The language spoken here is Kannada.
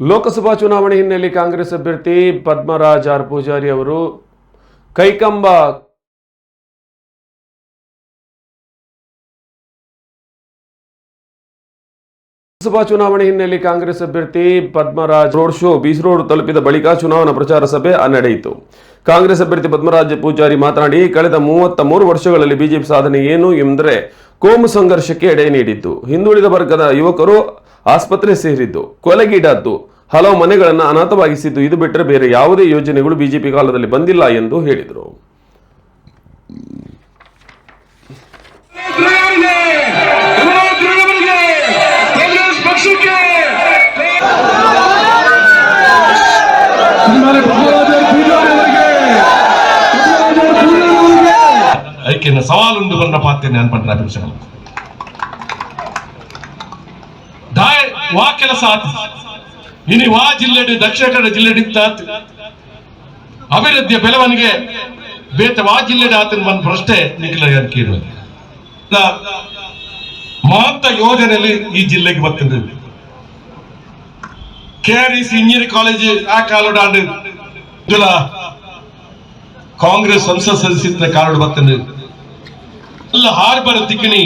ಲೋಕಸಭಾ ಚುನಾವಣೆ ಹಿನ್ನೆಲೆ ಕಾಂಗ್ರೆಸ್ ಅಭ್ಯರ್ಥಿ ಪದ್ಮರಾಜ್ ಆರ್ ಪೂಜಾರಿ ಅವರು ಕೈಕಂಬ ಲೋಕಸಭಾ ಚುನಾವಣೆ ಹಿನ್ನೆಲೆ ಕಾಂಗ್ರೆಸ್ ಅಭ್ಯರ್ಥಿ Padmaraj road show beach road ತಲುಪಿದ ಬಳಿಕ ಚುನಾವಣಾ ಪ್ರಚಾರ ಸಭೆ ನಡೆಯಿತು. ಕಾಂಗ್ರೆಸ್ ಅಭ್ಯರ್ಥಿ ಪದ್ಮರಾಜ್ ಪೂಜಾರಿ ಮಾತನಾಡಿ, ಕಳೆದ ಮೂವತ್ತ ಮೂರು ವರ್ಷಗಳಲ್ಲಿ ಬಿಜೆಪಿ ಸಾಧನೆ ಏನು ಎಂದರೆ ಕೋಮು ಸಂಘರ್ಷಕ್ಕೆ ಎಡೆ ನೀಡಿದ್ದು. ಹಿಂದುಳಿದ ವರ್ಗದ ಯುವಕರು ಆಸ್ಪತ್ರೆ ಸೇರಿದ್ದು, ಕೊಲೆಗೀಡಾದ್ದು ಹಲವು ಮನೆಗಳನ್ನು ಅನಾಥವಾಗಿಸಿದ್ದು ಇದು ಬಿಟ್ಟರೆ ಬೇರೆ ಯಾವುದೇ ಯೋಜನೆಗಳು ಬಿಜೆಪಿ ಕಾಲದಲ್ಲಿ ಬಂದಿಲ್ಲ ಎಂದು ಹೇಳಿದರು. ಅದಕ್ಕೆ ಸವಾಲುಂಡು ಬಣ್ಣ ಪಾತ್ರ ನಾನು ಪಂಡ ಅಭಿಷೇಕ ವಾ ಕೆಲಸ ಆತು ಇನಿ ವಾ ಜಿಲ್ಲೆ ದಕ್ಷಿಣ ಕನ್ನಡ ಜಿಲ್ಲೆ ಅಭಿವೃದ್ಧಿಯ ಬೆಳವಣಿಗೆ ಬೇತ ವಾ ಜಿಲ್ಲೆಡ್ ಆತನ ಬಂದ ಪ್ರಶ್ನೆ ನಿಖಿಲ ಮಹತ್ತ ಯೋಜನೆಯಲ್ಲಿ ಈ ಜಿಲ್ಲೆಗೆ ಬರ್ತದೆ K R E C engineering college ಆ ಕಾಲೋಡ ಕಾಂಗ್ರೆಸ್ ಸಂಸತ್ ಸದಸ್ಯ ಕಾಲೋಡ್ ಬರ್ತದೆ ಅಲ್ಲ ಹಾರ್ಬರ್ ತಿಕ್ಕಣಿ